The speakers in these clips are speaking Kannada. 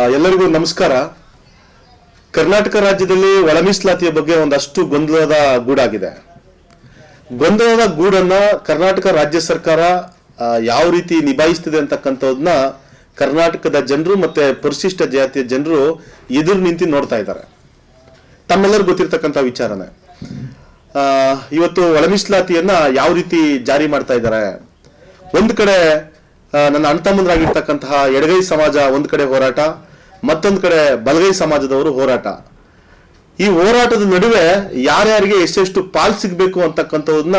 ಎಲ್ಲರಿಗೂ ನಮಸ್ಕಾರ. ಕರ್ನಾಟಕ ರಾಜ್ಯದಲ್ಲಿ ಒಳಮೀಸಲಾತಿಯ ಬಗ್ಗೆ ಒಂದಷ್ಟು ಗೊಂದಲದ ಗೂಡಾಗಿದೆ. ಗೊಂದಲದ ಗೂಡನ್ನ ಕರ್ನಾಟಕ ರಾಜ್ಯ ಸರ್ಕಾರ ಯಾವ ರೀತಿ ನಿಭಾಯಿಸ್ತಿದೆ ಅಂತಕ್ಕಂಥದನ್ನ ಕರ್ನಾಟಕದ ಜನರು ಮತ್ತೆ ಪರಿಶಿಷ್ಟ ಜಾತಿಯ ಜನರು ಎದುರು ನಿಂತು ನೋಡ್ತಾ ಇದ್ದಾರೆ. ತಮ್ಮೆಲ್ಲರೂ ಗೊತ್ತಿರ್ತಕ್ಕಂಥ ವಿಚಾರನೆ. ಇವತ್ತು ಒಳ ಮೀಸಲಾತಿಯನ್ನ ಯಾವ ರೀತಿ ಜಾರಿ ಮಾಡ್ತಾ ಇದ್ದಾರೆ? ಒಂದು ಕಡೆ ನನ್ನ ಅಣ್ತಮ್ಮಂದ್ರಾಗಿರ್ತಕ್ಕಂತಹ ಎಡಗೈ ಸಮಾಜ ಒಂದು ಕಡೆ ಹೋರಾಟ, ಮತ್ತೊಂದು ಕಡೆ ಬಲಗೈ ಸಮಾಜದವರು ಹೋರಾಟ. ಈ ಹೋರಾಟದ ನಡುವೆ ಯಾರ್ಯಾರಿಗೆ ಎಷ್ಟೆಷ್ಟು ಪಾಲ್ ಸಿಗಬೇಕು ಅಂತಕ್ಕಂಥದನ್ನ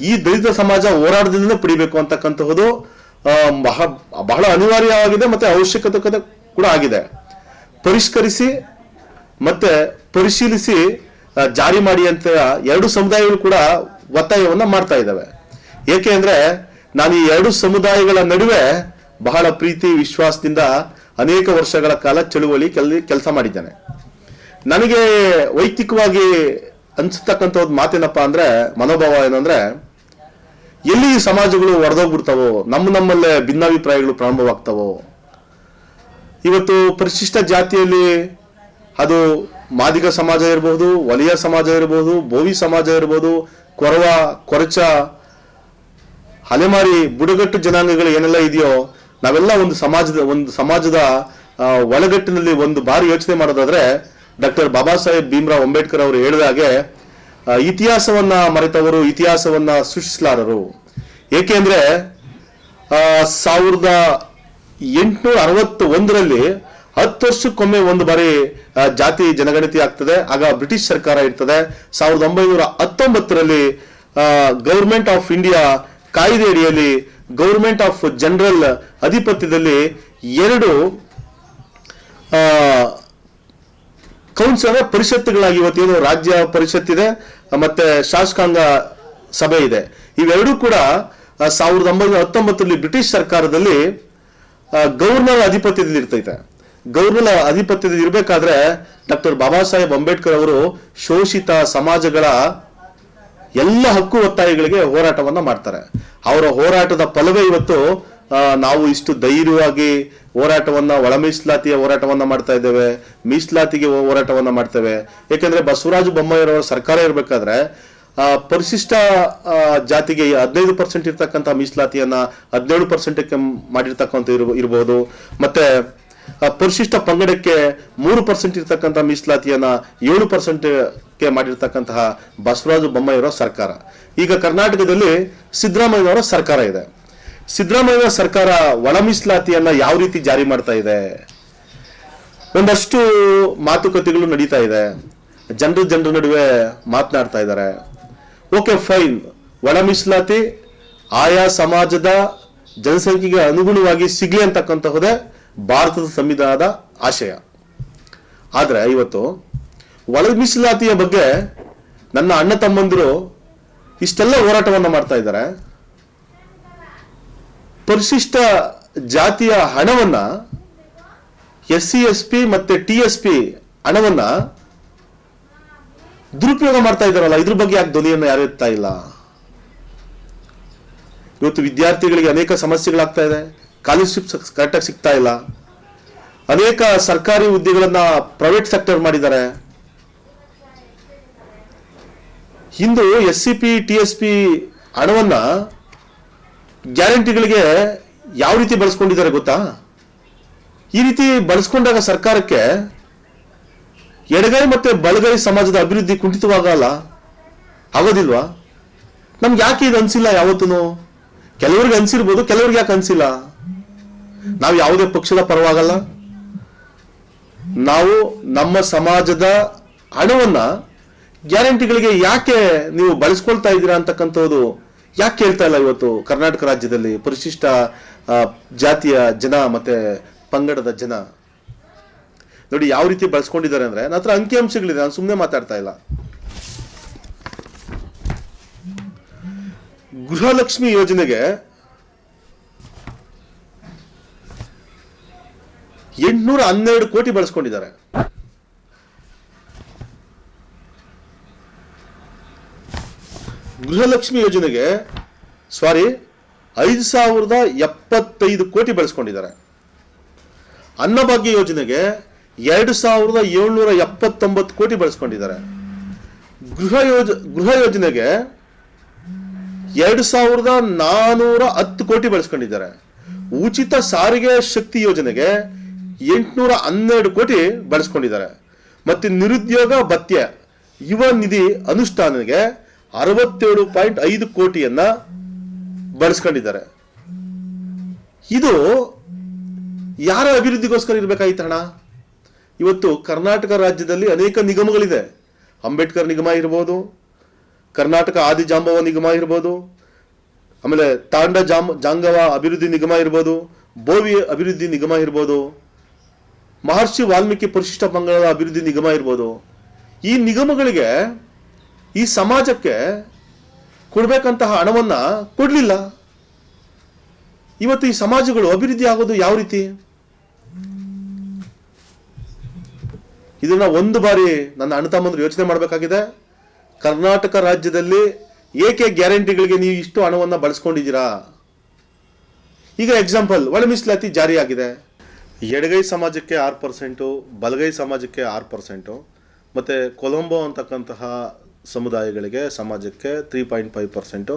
ಈ ದಲಿತ ಸಮಾಜ ಹೋರಾಟದಿಂದ ಪಡಿಬೇಕು ಅಂತಕ್ಕಂತಹದ್ದು ಬಹಳ ಬಹ- ಬಹಳ ಅನಿವಾರ್ಯವಾಗಿದೆ ಮತ್ತೆ ಅವಶ್ಯಕತೆ ಕೂಡ ಆಗಿದೆ. ಪರಿಷ್ಕರಿಸಿ ಮತ್ತೆ ಪರಿಶೀಲಿಸಿ ಜಾರಿ ಮಾಡಿ ಅಂತ ಎರಡು ಸಮುದಾಯಗಳು ಕೂಡ ಒತ್ತಾಯವನ್ನ ಮಾಡ್ತಾ ಇದ್ದಾವೆ. ಏಕೆ ಅಂದ್ರೆ ನಾನು ಈ ಎರಡು ಸಮುದಾಯಗಳ ನಡುವೆ ಬಹಳ ಪ್ರೀತಿ, ವಿಶ್ವಾಸದಿಂದ ಅನೇಕ ವರ್ಷಗಳ ಕಾಲ ಚಳುವಳಿ ಕೆಲ್, ಕೆಲಸ ಮಾಡಿದ್ದೇನೆ. ನನಗೆ ವೈಯಕ್ತಿಕವಾಗಿ ಅನಿಸ್ತಕ್ಕಂಥ ಒಂದು ಮಾತೇನಪ್ಪ ಅಂದ್ರೆ, ಮನೋಭಾವ ಏನಂದ್ರೆ, ಎಲ್ಲಿ ಸಮಾಜಗಳು ಒಡೆದೋಗ್ಬಿಡ್ತಾವೋ, ನಮ್ಮ ನಮ್ಮಲ್ಲೇ ಭಿನ್ನಾಭಿಪ್ರಾಯಗಳು ಪ್ರಾರಂಭವಾಗ್ತಾವೋ, ಇವತ್ತು ಪರಿಶಿಷ್ಟ ಜಾತಿಯಲ್ಲಿ ಅದು ಮಾದಿಗ ಸಮಾಜ ಇರಬಹುದು ವಲಯ ಸಮಾಜ ಇರಬಹುದು ಬೋವಿ ಸಮಾಜ ಇರಬಹುದು ಕೊರವ, ಕೊರಚ ಅಲೆಮಾರಿ ಬುಡಗಟ್ಟು ಜನಾಂಗಗಳು ಏನೆಲ್ಲ ಇದೆಯೋ, ನಾವೆಲ್ಲ ಒಂದು ಸಮಾಜದ ಒಂದು ಸಮಾಜದ ಒಳಗಟ್ಟಿನಲ್ಲಿ ಒಂದು ಬಾರಿ ಯೋಚನೆ ಮಾಡೋದಾದ್ರೆ, ಡಾಕ್ಟರ್ ಬಾಬಾ ಸಾಹೇಬ್ ಭೀಮ್ರಾವ್ ಅಂಬೇಡ್ಕರ್ ಅವರು ಹೇಳಿದ ಹಾಗೆ ಇತಿಹಾಸವನ್ನ ಮರೆತವರು ಇತಿಹಾಸವನ್ನ ಸೃಷ್ಟಿಸಲಾರರು. ಏಕೆಂದ್ರೆ ಸಾವಿರದ ಎಂಟುನೂರ ಅರವತ್ತ ಒಂದರಲ್ಲಿ ಹತ್ತು ವರ್ಷಕ್ಕೊಮ್ಮೆ ಒಂದು ಬಾರಿ ಜಾತಿ ಜನಗಣತಿ ಆಗ್ತದೆ. ಆಗ ಬ್ರಿಟಿಷ್ ಸರ್ಕಾರ ಇರ್ತದೆ. ಸಾವಿರದ ಒಂಬೈನೂರ ಹತ್ತೊಂಬತ್ತರಲ್ಲಿ ಗೌರ್ಮೆಂಟ್ ಆಫ್ ಇಂಡಿಯಾ ಕಾಯ್ದೆ ಅಡಿಯಲ್ಲಿ ಗೌರ್ಮೆಂಟ್ ಆಫ್ ಜನರಲ್ ಅಧಿಪತ್ಯದಲ್ಲಿ ಎರಡು ಕೌನ್ಸಿಲ್ ಪರಿಷತ್ತುಗಳಾಗಿ ಇವತ್ತೇನು ರಾಜ್ಯ ಪರಿಷತ್ ಇದೆ, ಮತ್ತೆ ಶಾಸಕಾಂಗ ಸಭೆ ಇದೆ. ಇವೆರಡೂ ಕೂಡ ಸಾವಿರದ ಒಂಬೈನೂರ ಹತ್ತೊಂಬತ್ತರಲ್ಲಿ ಬ್ರಿಟಿಷ್ ಸರ್ಕಾರದಲ್ಲಿ ಗವರ್ನರ್ ಅಧಿಪತ್ಯದಲ್ಲಿ ಇರ್ತೈತೆ. ಗವರ್ನರ್ ಅಧಿಪತ್ಯದಲ್ಲಿ ಇರಬೇಕಾದ್ರೆ ಡಾಕ್ಟರ್ ಬಾಬಾ ಸಾಹೇಬ್ ಅಂಬೇಡ್ಕರ್ ಅವರು ಶೋಷಿತ ಸಮಾಜಗಳ ಎಲ್ಲ ಹಕ್ಕು ಒತ್ತಾಯಗಳಿಗೆ ಹೋರಾಟವನ್ನ ಮಾಡ್ತಾರೆ. ಅವರ ಹೋರಾಟದ ಫಲವೇ ಇವತ್ತು ನಾವು ಇಷ್ಟು ಧೈರ್ಯವಾಗಿ ಹೋರಾಟವನ್ನ ಒಳ ಮೀಸಲಾತಿಯ ಹೋರಾಟವನ್ನ ಮಾಡ್ತಾ ಇದ್ದೇವೆ, ಮೀಸಲಾತಿಗೆ ಹೋರಾಟವನ್ನ ಮಾಡ್ತೇವೆ. ಯಾಕಂದ್ರೆ ಬಸವರಾಜ ಬೊಮ್ಮಾಯಿರವರ ಸರ್ಕಾರ ಇರಬೇಕಾದ್ರೆ ಪರಿಶಿಷ್ಟ ಜಾತಿಗೆ ಹದಿನೈದು ಪರ್ಸೆಂಟ್ ಇರ್ತಕ್ಕಂಥ ಮೀಸಲಾತಿಯನ್ನ ಹದಿನೇಳು ಪರ್ಸೆಂಟಕ್ಕೆ ಮಾಡಿರ್ತಕ್ಕಂಥ ಇರ್ಬ- ಇರ್ಬೋದು. ಮತ್ತೆ ಪರಿಶಿಷ್ಟ ಪಂಗಡಕ್ಕೆ ಮೂರು ಪರ್ಸೆಂಟ್ ಇರ್ತಕ್ಕಂಥ ಮೀಸಲಾತಿಯನ್ನ ಏಳು ಪರ್ಸೆಂಟ್ಗೆ ಮಾಡಿರ್ತಕ್ಕಂತಹ ಬಸವರಾಜ ಬೊಮ್ಮಾಯಿಯವರ ಸರ್ಕಾರ. ಈಗ ಕರ್ನಾಟಕದಲ್ಲಿ ಸಿದ್ದರಾಮಯ್ಯವರ ಸರ್ಕಾರ ಇದೆ. ಸಿದ್ದರಾಮಯ್ಯ ಸರ್ಕಾರ ಒಳ ಮೀಸಲಾತಿಯನ್ನ ಯಾವ ರೀತಿ ಜಾರಿ ಮಾಡ್ತಾ ಇದೆ? ಒಂದಷ್ಟು ಮಾತುಕತೆಗಳು ನಡೀತಾ ಇದೆ. ಜನರು ಜನರ ನಡುವೆ ಮಾತನಾಡ್ತಾ ಇದ್ದಾರೆ. Okay, fine. ಒಳ ಮೀಸಲಾತಿ ಆಯಾ ಸಮಾಜದ ಜನಸಂಖ್ಯೆಗೆ ಅನುಗುಣವಾಗಿ ಸಿಗಲಿ ಅಂತಕ್ಕಂತಹುದೇ ಭಾರತದ ಸಂವಿಧಾನದ ಆಶಯ. ಆದರೆ ಇವತ್ತು ಒಳ ಮೀಸಲಾತಿಯ ಬಗ್ಗೆ ನನ್ನ ಅಣ್ಣ ತಮ್ಮಂದಿರು ಇಷ್ಟೆಲ್ಲ ಹೋರಾಟವನ್ನ ಮಾಡ್ತಾ ಇದ್ದಾರೆ. ಪರಿಶಿಷ್ಟ ಜಾತಿಯ ಹಣವನ್ನ ಎಸ್ ಸಿ, ಎಸ್ ಪಿ ಮತ್ತೆ ಟಿ ಎಸ್ ಪಿ ಹಣವನ್ನ ದುರುಪಯೋಗ ಮಾಡ್ತಾ ಇದ್ದಾರಲ್ಲ, ಇದ್ರ ಬಗ್ಗೆ ಯಾಕೆ ಧ್ವನಿಯನ್ನು ಯಾರು ಎತ್ತಾ ಇಲ್ಲ? ಇವತ್ತು ವಿದ್ಯಾರ್ಥಿಗಳಿಗೆ ಅನೇಕ ಸಮಸ್ಯೆಗಳಾಗ್ತಾ ಇದೆ ಸ್ಕಾಲರ್ಶಿಪ್ ಕರೆಕ್ಟಾಗಿ ಸಿಗ್ತಾ ಇಲ್ಲ. ಅನೇಕ ಸರ್ಕಾರಿ ಹುದ್ದೆಗಳನ್ನ ಪ್ರೈವೇಟ್ ಸೆಕ್ಟರ್ ಮಾಡಿದ್ದಾರೆ. ಇಂದು S C P, T S P ಹಣವನ್ನ ಗ್ಯಾರಂಟಿಗಳಿಗೆ ಯಾವ ರೀತಿ ಬಳಸ್ಕೊಂಡಿದ್ದಾರೆ ಗೊತ್ತಾ? ಈ ರೀತಿ ಬಳಸ್ಕೊಂಡಾಗ ಸರ್ಕಾರಕ್ಕೆ ಎಡಗೈ ಮತ್ತೆ ಬಲಗೈ ಸಮಾಜದ ಅಭಿವೃದ್ಧಿ ಕುಂಠಿತವಾಗಲ್ಲ? ಆಗೋದಿಲ್ವಾ? ನಮ್ಗೆ ಯಾಕೆ ಇದು ಅನ್ಸಿಲ್ಲ ಯಾವತ್ತೂ ಕೆಲವ್ರಿಗೆ ಅನ್ಸಿರ್ಬೋದು, ಕೆಲವ್ರಿಗೆ ಯಾಕೆ ಅನ್ಸಿಲ್ಲ? ನಾವು ಯಾವುದೇ ಪಕ್ಷದ ಪರವಾಗಲ್ಲ. ನಾವು ನಮ್ಮ ಸಮಾಜದ ಹಣವನ್ನ ಗ್ಯಾರಂಟಿಗಳಿಗೆ ಯಾಕೆ ನೀವು ಬಳಸ್ಕೊಳ್ತಾ ಇದ್ದೀರಾ ಅಂತಕ್ಕಂಥದ್ದು ಯಾಕೆ ಕೇಳ್ತಾ ಇಲ್ಲ ಇವತ್ತು ಕರ್ನಾಟಕ ರಾಜ್ಯದಲ್ಲಿ ಪರಿಶಿಷ್ಟ ಜಾತಿಯ ಜನ ಮತ್ತೆ ಪಂಗಡದ ಜನ? ನೋಡಿ, ಯಾವ ರೀತಿ ಬಳಸ್ಕೊಂಡಿದ್ದಾರೆ ಅಂದ್ರೆ ನನ್ನ ಹತ್ರ ಅಂಕಿಅಂಶಗಳಿದೆ ನಾನು ಸುಮ್ಮನೆ ಮಾತಾಡ್ತಾ ಇಲ್ಲ. ಗೃಹಲಕ್ಷ್ಮಿ ಯೋಜನೆಗೆ ಎಂಟುನೂರ ಹನ್ನೆರಡು ಕೋಟಿ ಬಳಸ್ಕೊಂಡಿದ್ದಾರೆ. ಗೃಹಲಕ್ಷ್ಮಿ ಯೋಜನೆಗೆ ಸಾರಿ ಐದು ಸಾವಿರದ ಎಪ್ಪತ್ತೈದು ಕೋಟಿ ಬಳಸ್ಕೊಂಡಿದ್ದಾರೆ. ಅನ್ನಭಾಗ್ಯ ಯೋಜನೆಗೆ ಎರಡು ಸಾವಿರದ ಏಳ್ನೂರ ಎಪ್ಪತ್ತೊಂಬತ್ತು ಕೋಟಿ ಬಳಸ್ಕೊಂಡಿದ್ದಾರೆ. ಗೃಹ ಯೋಜ, ಗೃಹ ಯೋಜನೆಗೆ ಎರಡು ಸಾವಿರದ ನಾನೂರ ಹತ್ತು ಕೋಟಿ ಬಳಸ್ಕೊಂಡಿದ್ದಾರೆ. ಉಚಿತ ಸಾರಿಗೆ ಶಕ್ತಿ ಯೋಜನೆಗೆ ಎಂಟುನೂರ ಹನ್ನೆರಡು ಕೋಟಿ ಬಳಸ್ಕೊಂಡಿದ್ದಾರೆ. ಮತ್ತು ನಿರುದ್ಯೋಗ ಭತ್ಯೆ, ಯುವ ನಿಧಿ ಅನುಷ್ಠಾನಕ್ಕೆ ಅರವತ್ತೇಳು ಪಾಯಿಂಟ್ ಐದು ಕೋಟಿಯನ್ನ ಬಳಸ್ಕೊಂಡಿದ್ದಾರೆ. ಇದು ಯಾರ ಅಭಿವೃದ್ಧಿಗೋಸ್ಕರ ಇರಬೇಕಾಗಿತ್ತು ಹಣ ಇವತ್ತು ಕರ್ನಾಟಕ ರಾಜ್ಯದಲ್ಲಿ ಅನೇಕ ನಿಗಮಗಳಿದೆ. ಅಂಬೇಡ್ಕರ್ ನಿಗಮ ಇರ್ಬೋದು, ಕರ್ನಾಟಕ ಆದಿ ಜಾಂಬವ ನಿಗಮ ಇರ್ಬೋದು, ಆಮೇಲೆ ತಾಂಡ ಜಾಮ್ ಜಾಂಗವ ಅಭಿವೃದ್ಧಿ ನಿಗಮ ಇರ್ಬೋದು, ಬೋವಿ ಅಭಿವೃದ್ಧಿ ನಿಗಮ ಇರ್ಬೋದು, ಮಹರ್ಷಿ ವಾಲ್ಮೀಕಿ ಪರಿಶಿಷ್ಟ ಪಂಗಡದ ಅಭಿವೃದ್ಧಿ ನಿಗಮ ಇರ್ಬೋದು. ಈ ನಿಗಮಗಳಿಗೆ ಈ ಸಮಾಜಕ್ಕೆ ಕೊಡಬೇಕಂತಹ ಹಣವನ್ನ ಕೊಡಲಿಲ್ಲ. ಇವತ್ತು ಈ ಸಮಾಜಗಳು ಅಭಿವೃದ್ಧಿ ಆಗೋದು ಯಾವ ರೀತಿ? ಇದನ್ನ ಒಂದು ಬಾರಿ ನನ್ನ ಅಣ್ಣ ಯೋಚನೆ ಮಾಡಬೇಕಾಗಿದೆ. ಕರ್ನಾಟಕ ರಾಜ್ಯದಲ್ಲಿ ಏಕೆ ಗ್ಯಾರಂಟಿಗಳಿಗೆ ನೀವು ಇಷ್ಟು ಹಣವನ್ನು ಬಳಸ್ಕೊಂಡಿದ್ದೀರಾ? ಈಗ ಎಕ್ಸಾಂಪಲ್ ಒಳ ಮೀಸಲಾತಿ ಜಾರಿಯಾಗಿದೆ. ಎಡಗೈ ಸಮಾಜಕ್ಕೆ ಆರು ಪರ್ಸೆಂಟು ಬಲಗೈ ಸಮಾಜಕ್ಕೆ ಆರು ಪರ್ಸೆಂಟು ಮತ್ತು ಕೊಲಂಬೋ ಅಂತಕ್ಕಂತಹ ಸಮುದಾಯಗಳಿಗೆ, ಸಮಾಜಕ್ಕೆ ತ್ರೀ ಪಾಯಿಂಟ್ ಫೈವ್ ಪರ್ಸೆಂಟು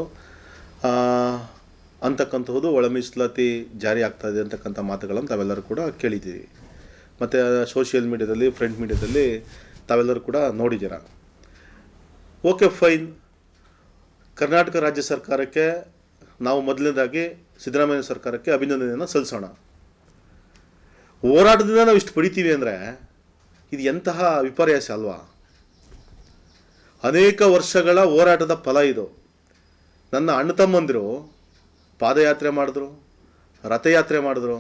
ಅಂತಕ್ಕಂಥದ್ದು ಒಳ ಮೀಸಲಾತಿ ಜಾರಿ ಇದೆ ಅಂತಕ್ಕಂಥ ಮಾತುಗಳನ್ನು ತಾವೆಲ್ಲರೂ ಕೂಡ ಕೇಳಿದ್ದೀವಿ ಮತ್ತು ಸೋಷಿಯಲ್ ಮೀಡಿಯಾದಲ್ಲಿ ಫ್ರಂಟ್ ಮೀಡಿಯಾದಲ್ಲಿ ತಾವೆಲ್ಲರೂ ಕೂಡ ನೋಡಿದ್ದೀರ? ಓಕೆ ಫೈನ್ ಕರ್ನಾಟಕ ರಾಜ್ಯ ಸರ್ಕಾರಕ್ಕೆ ನಾವು ಮೊದಲನೇದಾಗಿ ಸಿದ್ದರಾಮಯ್ಯ ಸರ್ಕಾರಕ್ಕೆ ಅಭಿನಂದನೆಯನ್ನು ಸಲ್ಲಿಸೋಣ. ಹೋರಾಟದಿಂದ ನಾವು ಇಷ್ಟು ಪಡಿತೀವಿ ಅಂದರೆ ಇದು ಎಂತಹ ವಿಪರ್ಯಾಸ ಅಲ್ವಾ? ಅನೇಕ ವರ್ಷಗಳ ಹೋರಾಟದ ಫಲ ಇದು. ನನ್ನ ಅಣ್ಣ ತಮ್ಮಂದಿರು ಪಾದಯಾತ್ರೆ ಮಾಡಿದ್ರು, ರಥಯಾತ್ರೆ ಮಾಡಿದ್ರು.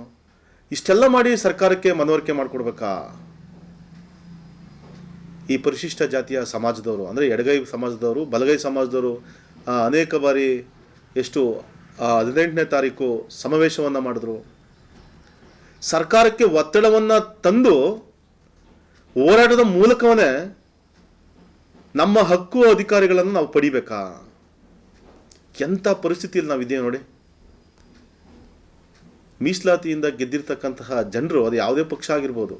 ಇಷ್ಟೆಲ್ಲ ಮಾಡಿ ಸರ್ಕಾರಕ್ಕೆ ಮನವರಿಕೆ ಮಾಡಿಕೊಡ್ಬೇಕಾ? ಈ ಪರಿಶಿಷ್ಟ ಜಾತಿಯ ಸಮಾಜದವರು, ಅಂದರೆ ಎಡಗೈ ಸಮಾಜದವರು, ಬಲಗೈ ಸಮಾಜದವರು ಅನೇಕ ಬಾರಿ ಎಷ್ಟು ಹದಿನೆಂಟನೇ ತಾರೀಕು ಸಮಾವೇಶವನ್ನು ಮಾಡಿದ್ರು. ಸರ್ಕಾರಕ್ಕೆ ಒತ್ತಡವನ್ನು ತಂದು ಹೋರಾಟದ ಮೂಲಕವೇ ನಮ್ಮ ಹಕ್ಕು ಅಧಿಕಾರಿಗಳನ್ನು ನಾವು ಪಡಿಬೇಕಾ? ಎಂಥ ಪರಿಸ್ಥಿತಿಯಲ್ಲಿ ನಾವಿದ್ದೇವೆ ನೋಡಿ. ಮೀಸಲಾತಿಯಿಂದ ಗೆದ್ದಿರ್ತಕ್ಕಂತಹ ಜನರು ಅದು ಯಾವುದೇ ಪಕ್ಷ ಆಗಿರ್ಬೋದು.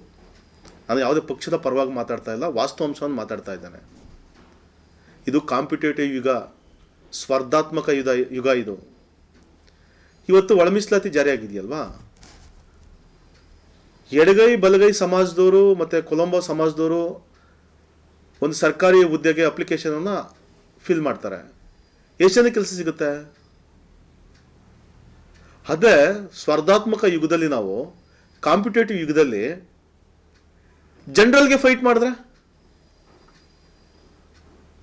ನಾನು ಯಾವುದೇ ಪಕ್ಷದ ಪರವಾಗಿ ಮಾತಾಡ್ತಾ ಇಲ್ಲ ವಾಸ್ತವಾಂಶವನ್ನು ಮಾತಾಡ್ತಾ ಇದ್ದಾನೆ. ಇದು ಕಾಂಪಿಟೇಟಿವ್ ಯುಗ, ಸ್ಪರ್ಧಾತ್ಮಕ ಯುಗ ಯುಗ ಇದು. ಇವತ್ತು ಒಳ ಮೀಸಲಾತಿ ಜಾರಿಯಾಗಿದೆಯಲ್ವಾ ಎಡಗೈ ಬಲಗೈ ಸಮಾಜದವರು ಮತ್ತು ಕೊಲಂಬೋ ಸಮಾಜದವರು ಒಂದು ಸರ್ಕಾರಿ ಹುದ್ದೆಗೆ ಅಪ್ಲಿಕೇಶನನ್ನು ಫಿಲ್ ಮಾಡ್ತಾರೆ. ಎಷ್ಟು ಜನ ಕೆಲಸ ಸಿಗುತ್ತೆ? ಅದೇ ಸ್ಪರ್ಧಾತ್ಮಕ ಯುಗದಲ್ಲಿ ನಾವು ಕಾಂಪಿಟೇಟಿವ್ ಯುಗದಲ್ಲಿ ಜನರಲ್ಗೆ ಫೈಟ್ ಮಾಡಿದ್ರೆ?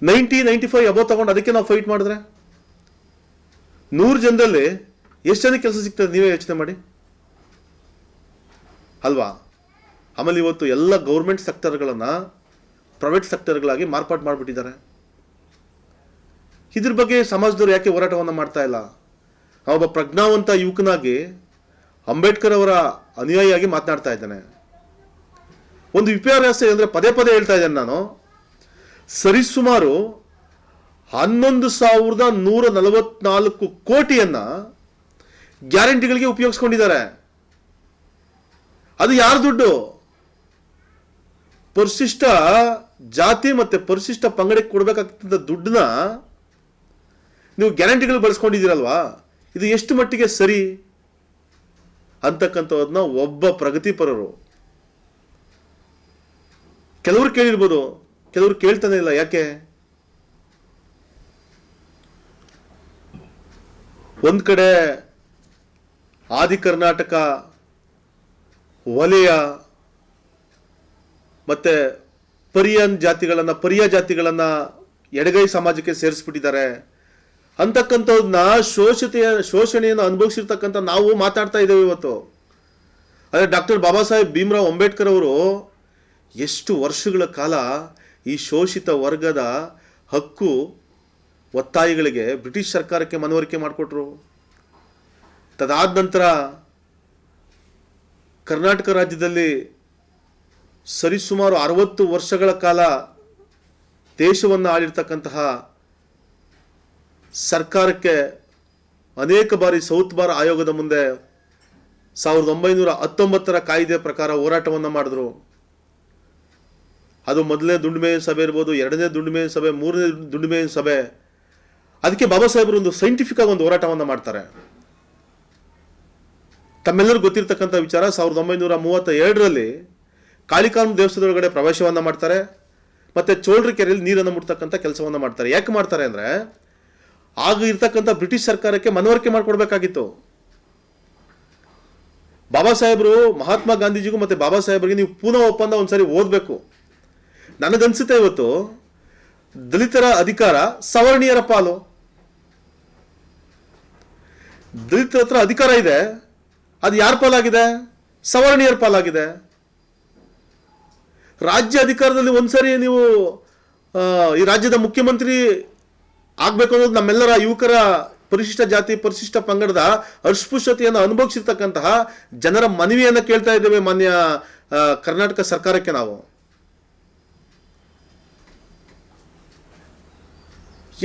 ನೈಂಟಿ ನೈಂಟಿ ಫೈವ್ ಅಬೋ ತಗೊಂಡು ಅದಕ್ಕೆ ನಾವು ಫೈಟ್ ಮಾಡಿದ್ರೆ? ನೂರು ಜನದಲ್ಲಿ ಎಷ್ಟು ಜನ ಕೆಲಸ ಸಿಗ್ತದೆ ನೀವೇ ಯೋಚನೆ ಮಾಡಿ. ಅಲ್ವಾ? ಆಮೇಲೆ ಇವತ್ತು ಎಲ್ಲ ಗೌರ್ಮೆಂಟ್ ಸೆಕ್ಟರ್ಗಳನ್ನು ಪ್ರೈವೇಟ್ ಸೆಕ್ಟರ್ಗಳಾಗಿ ಮಾರ್ಪಾಡು ಮಾಡಿಬಿಟ್ಟಿದ್ದಾರೆ. ಇದ್ರ ಬಗ್ಗೆ ಸಮಾಜದವರು ಯಾಕೆ ಹೋರಾಟವನ್ನು ಮಾಡ್ತಾ ಇಲ್ಲ? ಒಬ್ಬ ಪ್ರಜ್ಞಾವಂತ ಯುವಕನಾಗಿ ಅಂಬೇಡ್ಕರ್ ಅವರ ಅನುಯಾಯಿಯಾಗಿ ಮಾತನಾಡ್ತಾ ಇದ್ದಾನೆ. ಒಂದು ವಿಪರ್ಯಾಸ ಅಂದರೆ ಪದೇ ಪದೇ ಹೇಳ್ತಾ ಇದ್ದೇನೆ ನಾನು. ಸರಿಸುಮಾರು ಹನ್ನೊಂದು ಸಾವಿರದ ನೂರ ನಲವತ್ನಾಲ್ಕು ಕೋಟಿಯನ್ನ ಗ್ಯಾರಂಟಿಗಳಿಗೆ ಉಪಯೋಗಿಸ್ಕೊಂಡಿದ್ದಾರೆ. ಅದು ಯಾರ ದುಡ್ಡು? ಪರಿಶಿಷ್ಟ ಜಾತಿ ಮತ್ತೆ ಪರಿಶಿಷ್ಟ ಪಂಗಡಕ್ಕೆ ಕೊಡಬೇಕಾಗ್ತಂಥ ದುಡ್ಡನ್ನ ನೀವು ಗ್ಯಾರಂಟಿಗಳು ಬಳಸ್ಕೊಂಡಿದ್ದೀರಲ್ವಾ? ಇದು ಎಷ್ಟು ಮಟ್ಟಿಗೆ ಸರಿ? ಅಂತಕ್ಕಂಥದನ್ನ ಒಬ್ಬ ಪ್ರಗತಿಪರರು. ಕೆಲವರು ಕೇಳಿರ್ಬೋದು, ಕೆಲವರು ಕೇಳ್ತಾನೆ ಇಲ್ಲ, ಯಾಕೆ? ಒಂದು ಕಡೆ ಆದಿ ಕರ್ನಾಟಕ ವಲಯ, ಮತ್ತೆ ಪರಿಯನ್ ಜಾತಿಗಳನ್ನು, ಪರಿಯ ಜಾತಿಗಳನ್ನು ಎಡಗೈ ಸಮಾಜಕ್ಕೆ ಸೇರಿಸ್ಬಿಟ್ಟಿದ್ದಾರೆ. ಅಂತಕ್ಕಂಥದ್ದನ್ನ ಶೋಷತೆಯ, ಶೋಷಣೆಯನ್ನು ಅನುಭವಿಸಿರ್ತಕ್ಕಂಥ ನಾವು ಮಾತಾಡ್ತಾ ಇದ್ದೇವೆ ಇವತ್ತು. ಆದರೆ ಡಾಕ್ಟರ್ ಬಾಬಾ ಸಾಹೇಬ್ ಭೀಮ್ರಾವ್ ಅಂಬೇಡ್ಕರ್ ಅವರು ಎಷ್ಟು ವರ್ಷಗಳ ಕಾಲ ಈ ಶೋಷಿತ ವರ್ಗದ ಹಕ್ಕು ಒತ್ತಾಯಿಗಳಿಗೆ ಬ್ರಿಟಿಷ್ ಸರ್ಕಾರಕ್ಕೆ ಮನವರಿಕೆ ಮಾಡಿಕೊಟ್ರು. ತದಾದ ನಂತರ ಕರ್ನಾಟಕ ರಾಜ್ಯದಲ್ಲಿ ಸರಿಸುಮಾರು ಅರವತ್ತು ವರ್ಷಗಳ ಕಾಲ ದೇಶವನ್ನು ಆಳಿರ್ತಕ್ಕಂತಹ ಸರ್ಕಾರಕ್ಕೆ ಅನೇಕ ಬಾರಿ ಸೌತ್ ಬಾರ್ ಆಯೋಗದ ಮುಂದೆ ಸಾವಿರದ ಒಂಬೈನೂರ ಹತ್ತೊಂಬತ್ತರ ಕಾಯ್ದೆ ಪ್ರಕಾರ ಹೋರಾಟವನ್ನು ಮಾಡಿದ್ರು. ಅದು ಮೊದಲನೇ ದುಂಡುಮೇಯ ಸಭೆ ಇರ್ಬೋದು, ಎರಡನೇ ದುಂಡುಮೇಯ ಸಭೆ, ಮೂರನೇ ದುಂಡುಮೇಯ ಸಭೆ. ಅದಕ್ಕೆ ಬಾಬಾ ಸಾಹೇಬರು ಒಂದು ಸೈಂಟಿಫಿಕ್ ಆಗಿ ಒಂದು ಹೋರಾಟವನ್ನು ಮಾಡ್ತಾರೆ. ತಮ್ಮೆಲ್ಲರಿಗೂ ಗೊತ್ತಿರ್ತಕ್ಕಂಥ ವಿಚಾರ, ಸಾವಿರದ ಒಂಬೈನೂರ ಮೂವತ್ತ ಎರಡರಲ್ಲಿ ಕಾಳಿಕಾಂಬ ದೇವಸ್ಥಾನದೊಳಗಡೆ ಪ್ರವೇಶವನ್ನು ಮಾಡ್ತಾರೆ, ಮತ್ತು ಚೋಳರ ಕೆರೆಯಲ್ಲಿ ನೀರನ್ನು ಮುಟ್ತಕ್ಕಂಥ ಕೆಲಸವನ್ನು ಮಾಡ್ತಾರೆ. ಯಾಕೆ ಮಾಡ್ತಾರೆ ಅಂದರೆ, ಆಗ ಇರ್ತಕ್ಕಂಥ ಬ್ರಿಟಿಷ್ ಸರ್ಕಾರಕ್ಕೆ ಮನವರಿಕೆ ಮಾಡಿಕೊಡ್ಬೇಕಾಗಿತ್ತು. ಬಾಬಾ ಸಾಹೇಬರು, ಮಹಾತ್ಮ ಗಾಂಧೀಜಿಗೂ ಮತ್ತು ಬಾಬಾ ಸಾಹೇಬರಿಗೆ ನೀವು ಪುನಃ ಒಪ್ಪಂದ ಒಂದ್ಸರಿ ಓದಬೇಕು. ನನಗನ್ಸುತ್ತೆ ಇವತ್ತು, ದಲಿತರ ಅಧಿಕಾರ ಸವರ್ಣೀಯರ ಪಾಲು. ದಲಿತರ ಹತ್ರ ಅಧಿಕಾರ ಇದೆ, ಅದು ಯಾರ ಪಾಲಾಗಿದೆ? ಸವರ್ಣೀಯರ ಪಾಲಾಗಿದೆ. ರಾಜ್ಯ ಅಧಿಕಾರದಲ್ಲಿ ಒಂದ್ಸರಿ ನೀವು ಈ ರಾಜ್ಯದ ಮುಖ್ಯಮಂತ್ರಿ ಆಗ್ಬೇಕು ಅನ್ನೋದು ನಮ್ಮೆಲ್ಲರ ಯುವಕರ ಪರಿಶಿಷ್ಟ ಜಾತಿ, ಪರಿಶಿಷ್ಟ ಪಂಗಡದ ಅಸ್ಪೃಶ್ಯತೆಯನ್ನು ಅನುಭವಿಸಿರ್ತಕ್ಕಂತಹ ಜನರ ಮನವಿಯನ್ನು ಕೇಳ್ತಾ ಇದ್ದೇವೆ ಮಾನ್ಯ ಕರ್ನಾಟಕ ಸರ್ಕಾರಕ್ಕೆ ನಾವು.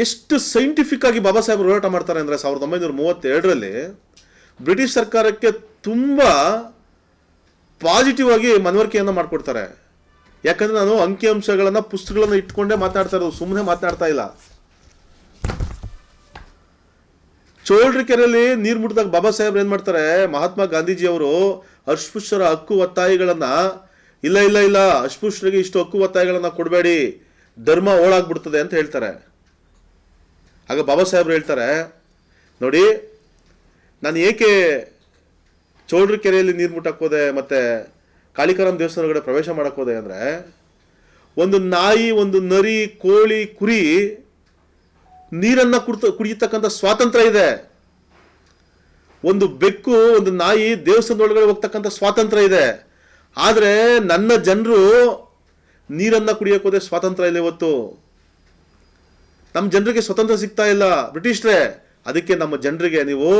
ಎಷ್ಟು ಸೈಂಟಿಫಿಕ್ ಆಗಿ ಬಾಬಾ ಸಾಹೇಬ್ ಹೋರಾಟ ಮಾಡ್ತಾರೆ ಅಂದರೆ ಸಾವಿರದ ಒಂಬೈನೂರ ಮೂವತ್ತೆರಡರಲ್ಲಿ ಬ್ರಿಟಿಷ್ ಸರ್ಕಾರಕ್ಕೆ ತುಂಬ ಪಾಸಿಟಿವ್ ಆಗಿ ಮನವರಿಕೆಯನ್ನು ಮಾಡಿಕೊಡ್ತಾರೆ. ಯಾಕಂದ್ರೆ ನಾನು ಅಂಕಿಅಂಶಗಳನ್ನು ಪುಸ್ತಕಗಳನ್ನು ಇಟ್ಕೊಂಡೇ ಮಾತಾಡ್ತಾ ಇರೋದು ಸುಮ್ಮನೆ ಮಾತಾಡ್ತಾ ಇಲ್ಲ. ಚೋಳ್ರಿ ಕೆರೆಯಲ್ಲಿ ನೀರು ಮುಟ್ಟಿದಾಗ ಬಾಬಾ ಸಾಹೇಬ್ರು ಏನು ಮಾಡ್ತಾರೆ? ಮಹಾತ್ಮ ಗಾಂಧೀಜಿ ಅವರು ಅಸ್ಪೃಶ್ಯರ ಹಕ್ಕು ಒತ್ತಾಯಿಗಳನ್ನ, ಇಲ್ಲ ಇಲ್ಲ ಇಲ್ಲ, ಅಸ್ಪೃಶ್ಯರಿಗೆ ಇಷ್ಟು ಹಕ್ಕು ಒತ್ತಾಯಗಳನ್ನ ಕೊಡಬೇಡಿ, ಧರ್ಮ ಓಳಾಗ್ಬಿಡ್ತದೆ ಅಂತ ಹೇಳ್ತಾರೆ. ಆಗ ಬಾಬಾ ಸಾಹೇಬ್ರು ಹೇಳ್ತಾರೆ, ನೋಡಿ, ನಾನು ಏಕೆ ಚೋಳ್ರಿ ಕೆರೆಯಲ್ಲಿ ನೀರು ಮುಟ್ಟಕ್ಕೆ ಹೋದೆ, ಮತ್ತೆ ಕಾಳಿಕಾರಾಮ್ ದೇವಸ್ಥಾನಗಳ ಪ್ರವೇಶ ಮಾಡಕ್ಕೆ ಹೋದೆ ಅಂದರೆ ಒಂದು ನಾಯಿ, ಒಂದು ನರಿ, ಕೋಳಿ, ಕುರಿ ನೀರನ್ನ ಕುಡ್ತ, ಕುಡಿಯತಕ್ಕಂಥ ಸ್ವಾತಂತ್ರ್ಯ ಇದೆ. ಒಂದು ಬೆಕ್ಕು, ಒಂದು ನಾಯಿ ದೇವಸ್ಥಾನದೊಳಗಡೆ ಹೋಗ್ತಕ್ಕಂಥ ಸ್ವಾತಂತ್ರ್ಯ ಇದೆ. ಆದರೆ ನನ್ನ ಜನರು ನೀರನ್ನ ಕುಡಿಯಕ್ಕೆ ಹೋದೆ ಸ್ವಾತಂತ್ರ್ಯ ಇಲ್ಲ ಇವತ್ತು. ನಮ್ಮ ಜನರಿಗೆ ಸ್ವತಂತ್ರ ಸಿಗ್ತಾ ಇಲ್ಲ ಬ್ರಿಟಿಷ್ರೇ. ಅದಕ್ಕೆ ನಮ್ಮ ಜನರಿಗೆ ನೀವು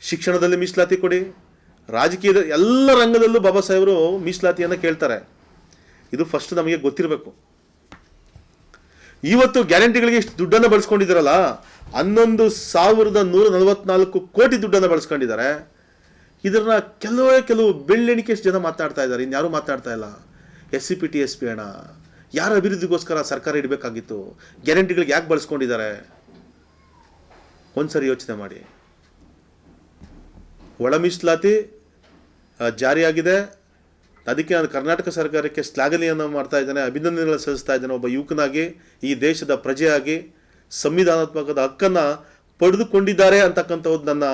ಶಿಕ್ಷಣದಲ್ಲಿ ಮೀಸಲಾತಿ ಕೊಡಿ. ರಾಜಕೀಯದ ಎಲ್ಲ ರಂಗದಲ್ಲೂ ಬಾಬಾ ಸಾಹೇಬರು ಮೀಸಲಾತಿಯನ್ನು ಕೇಳ್ತಾರೆ. ಇದು ಫಸ್ಟ್ ನಮಗೆ ಗೊತ್ತಿರಬೇಕು. ಇವತ್ತು ಗ್ಯಾರಂಟಿಗಳಿಗೆ ಇಷ್ಟು ದುಡ್ಡನ್ನು ಬಳಸ್ಕೊಂಡಿದ್ದಾರಲ್ಲ, ಹನ್ನೊಂದು ಸಾವಿರದ ನೂರ ನಲವತ್ನಾಲ್ಕು ಕೋಟಿ ದುಡ್ಡನ್ನು ಬಳಸ್ಕೊಂಡಿದ್ದಾರೆ. ಇದನ್ನ ಕೆಲವೇ ಕೆಲವು ಬೆಳ್ಳೆಣಿಕೆಷ್ಟು ಜನ ಮಾತನಾಡ್ತಾ ಇದ್ದಾರೆ. ಇನ್ಯಾರು ಮಾತನಾಡ್ತಾ ಇಲ್ಲ. S C P, T S P ಹಣ ಯಾರ ಅಭಿವೃದ್ಧಿಗೋಸ್ಕರ ಸರ್ಕಾರ ಇಡಬೇಕಾಗಿತ್ತು? ಗ್ಯಾರಂಟಿಗಳಿಗೆ ಯಾಕೆ ಬಳಸ್ಕೊಂಡಿದ್ದಾರೆ? ಒಂದ್ಸರಿ ಯೋಚನೆ ಮಾಡಿ. ಒಳ ಮೀಸಲಾತಿ ಜಾರಿಯಾಗಿದೆ. ಅದಕ್ಕೆ ನಾನು ಕರ್ನಾಟಕ ಸರ್ಕಾರಕ್ಕೆ ಶ್ಲಾಘನೆಯನ್ನು ಮಾಡ್ತಾ ಇದ್ದೇನೆ ಅಭಿನಂದನೆಗಳನ್ನು ಸಲ್ಲಿಸ್ತಾ ಇದ್ದೇನೆ ಒಬ್ಬ ಯುವಕನಾಗಿ, ಈ ದೇಶದ ಪ್ರಜೆಯಾಗಿ, ಸಂವಿಧಾನಾತ್ಮಕದ ಹಕ್ಕನ್ನು ಪಡೆದುಕೊಂಡಿದ್ದಾರೆ ಅಂತಕ್ಕಂಥದ್ದು ನನ್ನ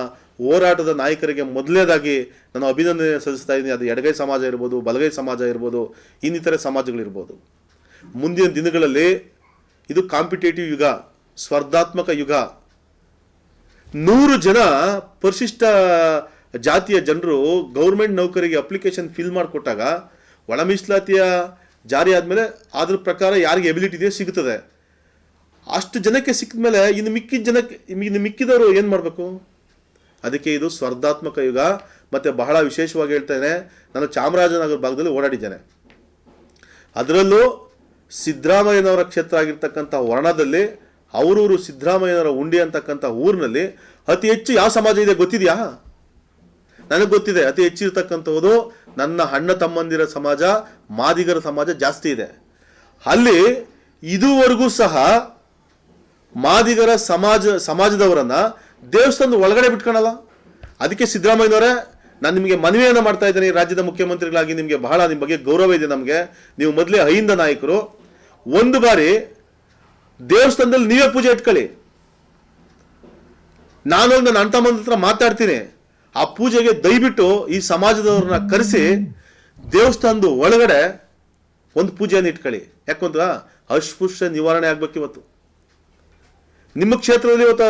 ಹೋರಾಟದ ನಾಯಕರಿಗೆ ಮೊದಲನೇದಾಗಿ ನಾನು ಅಭಿನಂದನೆ ಸಲ್ಲಿಸ್ತಾ ಇದ್ದೀನಿ. ಅದು ಎಡಗೈ ಸಮಾಜ ಇರ್ಬೋದು, ಬಲಗೈ ಸಮಾಜ ಇರ್ಬೋದು, ಇನ್ನಿತರೆ ಸಮಾಜಗಳಿರ್ಬೋದು. ಮುಂದಿನ ದಿನಗಳಲ್ಲಿ ಇದು ಕಾಂಪಿಟೇಟಿವ್ ಯುಗ, ಸ್ಪರ್ಧಾತ್ಮಕ ಯುಗ. ನೂರು ಜನ ಪರಿಶಿಷ್ಟ ಜಾತಿಯ ಜನರು ಗೌರ್ಮೆಂಟ್ ನೌಕರಿಗೆ ಅಪ್ಲಿಕೇಶನ್ ಫಿಲ್ ಮಾಡಿಕೊಟ್ಟಾಗ ಒಳ ಮೀಸಲಾತಿಯ ಜಾರಿ ಆದಮೇಲೆ ಅದ್ರ ಪ್ರಕಾರ ಯಾರಿಗೆ ಎಬಿಲಿಟಿ ಇದೆ ಸಿಗುತ್ತದೆ. ಅಷ್ಟು ಜನಕ್ಕೆ ಸಿಕ್ಕಿದ ಮೇಲೆ ಇನ್ನು ಮಿಕ್ಕಿದ ಜನಕ್ಕೆ, ಇನ್ನು ಮಿಕ್ಕಿದವರು ಏನು ಮಾಡಬೇಕು? ಅದಕ್ಕೆ ಇದು ಸ್ಪರ್ಧಾತ್ಮಕ ಯುಗ. ಮತ್ತು ಬಹಳ ವಿಶೇಷವಾಗಿ ಹೇಳ್ತೇನೆ ನಾನು ಚಾಮರಾಜನಗರ ಭಾಗದಲ್ಲಿ ಓಡಾಡಿದ್ದೇನೆ. ಅದರಲ್ಲೂ ಸಿದ್ದರಾಮಯ್ಯನವರ ಕ್ಷೇತ್ರ ಆಗಿರ್ತಕ್ಕಂಥ ವರ್ಣದಲ್ಲಿ, ಅವರೂರು ಸಿದ್ದರಾಮಯ್ಯನವರ ಉಂಡಿ ಅಂತಕ್ಕಂಥ ಊರಿನಲ್ಲಿ ಅತಿ ಹೆಚ್ಚು ಯಾವ ಸಮಾಜ ಇದೆ ಗೊತ್ತಿದೆಯಾ? ನನಗೆ ಗೊತ್ತಿದೆ, ಅತಿ ಹೆಚ್ಚಿರ್ತಕ್ಕಂಥದ್ದು ನನ್ನ ಅಣ್ಣ ತಮ್ಮಂದಿರ ಸಮಾಜ, ಮಾದಿಗರ ಸಮಾಜ ಜಾಸ್ತಿ ಇದೆ. ಅಲ್ಲಿ ಇದುವರೆಗೂ ಸಹ ಮಾದಿಗರ ಸಮಾಜ, ಸಮಾಜದವರನ್ನ ದೇವಸ್ಥಾನದ ಒಳಗಡೆ ಬಿಟ್ಕೊಳಲ್ಲ. ಅದಕ್ಕೆ ಸಿದ್ದರಾಮಯ್ಯನವರೇ, ನಾನು ನಿಮಗೆ ಮನವಿಯನ್ನು ಮಾಡ್ತಾ ಇದ್ದೇನೆ, ಈ ರಾಜ್ಯದ ಮುಖ್ಯಮಂತ್ರಿಗಳಾಗಿ ನಿಮಗೆ ಬಹಳ ನಿಮ್ಮ ಬಗ್ಗೆ ಗೌರವ ಇದೆ ನಮಗೆ. ನೀವು ಮೊದಲೇ ಅಹಿಂದ ನಾಯಕರು. ಒಂದು ಬಾರಿ ದೇವಸ್ಥಾನದಲ್ಲಿ ನೀವೇ ಪೂಜೆ ಇಟ್ಕೊಳ್ಳಿ. ನಾನು ನನ್ನ ಅಣ್ಣ ತಮ್ಮನ ಹತ್ರ ಮಾತಾಡ್ತೀನಿ. ಆ ಪೂಜೆಗೆ ದಯವಿಟ್ಟು ಈ ಸಮಾಜದವ್ರನ್ನ ಕರೆಸಿ ದೇವಸ್ಥಾನದ ಒಳಗಡೆ ಒಂದು ಪೂಜೆಯನ್ನು ಇಟ್ಕೊಳ್ಳಿ. ಯಾಕಂದ್ರ ಅಸ್ಪೃಶ್ಯ ನಿವಾರಣೆ ಆಗ್ಬೇಕು ಇವತ್ತು. ನಿಮ್ಮ ಕ್ಷೇತ್ರದಲ್ಲಿ ಇವತ್ತು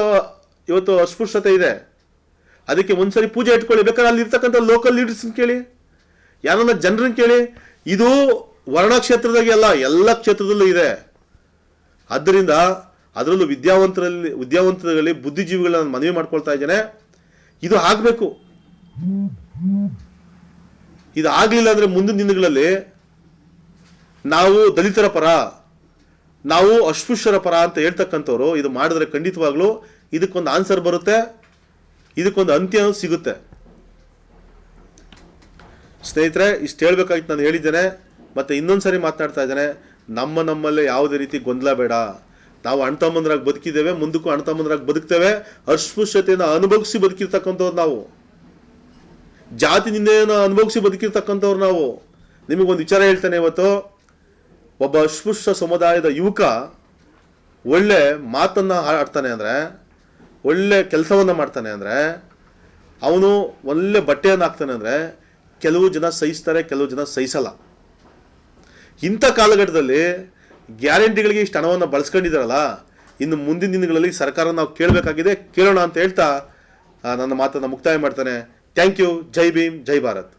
ಇವತ್ತು ಅಸ್ಪೃಶ್ಯತೆ ಇದೆ. ಅದಕ್ಕೆ ಒಂದ್ಸರಿ ಪೂಜೆ ಇಟ್ಕೊಳ್ಳಿ. ಬೇಕಾದ್ರೆ ಅಲ್ಲಿ ಇರ್ತಕ್ಕಂಥ ಲೋಕಲ್ ಲೀಡರ್ಸ್ ಕೇಳಿ, ಯಾರನ್ನ ಜನರನ್ನ ಕೇಳಿ, ಇದು ವರ್ಣ ಕ್ಷೇತ್ರದಾಗೆ ಅಲ್ಲ, ಎಲ್ಲ ಕ್ಷೇತ್ರದಲ್ಲೂ ಇದೆ. ಆದ್ದರಿಂದ ಅದರಲ್ಲೂ ವಿದ್ಯಾವಂತರಲ್ಲಿ ವಿದ್ಯಾವಂತರಲ್ಲಿ ಬುದ್ಧಿಜೀವಿಗಳನ್ನ ನಾನು ಮನವಿ ಮಾಡ್ಕೊಳ್ತಾ ಇದ್ದೇನೆ. ಇದು ಆಗಬೇಕು. ಇದು ಆಗಲಿಲ್ಲ ಅಂದರೆ ಮುಂದಿನ ದಿನಗಳಲ್ಲಿ ನಾವು ದಲಿತರ ಪರ, ನಾವು ಅಸ್ಪೃಶ್ಯರ ಪರ ಅಂತ ಹೇಳ್ತಕ್ಕಂಥವ್ರು, ಇದು ಮಾಡಿದ್ರೆ ಖಂಡಿತವಾಗ್ಲೂ ಇದಕ್ಕೊಂದು ಆನ್ಸರ್ ಬರುತ್ತೆ, ಇದಕ್ಕೊಂದು ಅಂತ್ಯ ಸಿಗುತ್ತೆ. ಸ್ನೇಹಿತರೆ, ಇಷ್ಟು ಹೇಳ್ಬೇಕಾಗಿತ್ತು ನಾನು ಹೇಳಿದ್ದೇನೆ, ಮತ್ತು ಇನ್ನೊಂದು ಸಾರಿ ಮಾತನಾಡ್ತಾ ಇದ್ದೇನೆ, ನಮ್ಮ ನಮ್ಮಲ್ಲೇ ಯಾವುದೇ ರೀತಿ ಗೊಂದಲ ಬೇಡ. ನಾವು ಅಣ್ಣ ತಮ್ಮಂದ್ರಾಗಿ ಬದುಕಿದ್ದೇವೆ, ಮುಂದಕ್ಕೂ ಅಣ್ಣ ತಮ್ಮಂದ್ರಾಗಿ ಬದುಕ್ತೇವೆ, ಅಸ್ಪೃಶ್ಯತೆಯನ್ನು ಅನುಭವಿಸಿ ಬದುಕಿರ್ತಕ್ಕಂಥವ್ರು ನಾವು. ಜಾತಿ ನಿಂದೆಯನ್ನು ಅನುಭವಿಸಿ ಬದುಕಿರ್ತಕ್ಕಂಥವ್ರು ನಾವು. ನಿಮಗೊಂದು ವಿಚಾರ ಹೇಳ್ತೇನೆ ಇವತ್ತು. ಒಬ್ಬ ಅಸ್ಪೃಶ್ಯ ಸಮುದಾಯದ ಯುವಕ ಒಳ್ಳೆ ಮಾತನ್ನು ಆಡ್ತಾನೆ ಅಂದರೆ, ಒಳ್ಳೆ ಕೆಲಸವನ್ನು ಮಾಡ್ತಾನೆ ಅಂದರೆ, ಅವನು ಒಳ್ಳೆ ಬಟ್ಟೆಯನ್ನು ಹಾಕ್ತಾನೆ ಅಂದರೆ, ಕೆಲವು ಜನ ಸಹಿಸ್ತಾರೆ, ಕೆಲವು ಜನ ಸಹಿಸಲ್ಲ. ಇಂಥ ಕಾಲಘಟ್ಟದಲ್ಲಿ ಗ್ಯಾರಂಟಿಗಳಿಗೆ ಇಷ್ಟು ಹಣವನ್ನು ಬಳಸ್ಕೊಂಡಿದ್ದಾರಲ್ಲ, ಇನ್ನು ಮುಂದಿನ ದಿನಗಳಲ್ಲಿ ಸರ್ಕಾರ ನಾವು ಕೇಳಬೇಕಾಗಿದೆ, ಕೇಳೋಣ ಅಂತ ಹೇಳ್ತಾ ನನ್ನ ಮಾತನ್ನು ಮುಕ್ತಾಯ ಮಾಡ್ತಾನೆ. Thank you Jai Bhim, Jai Bharat.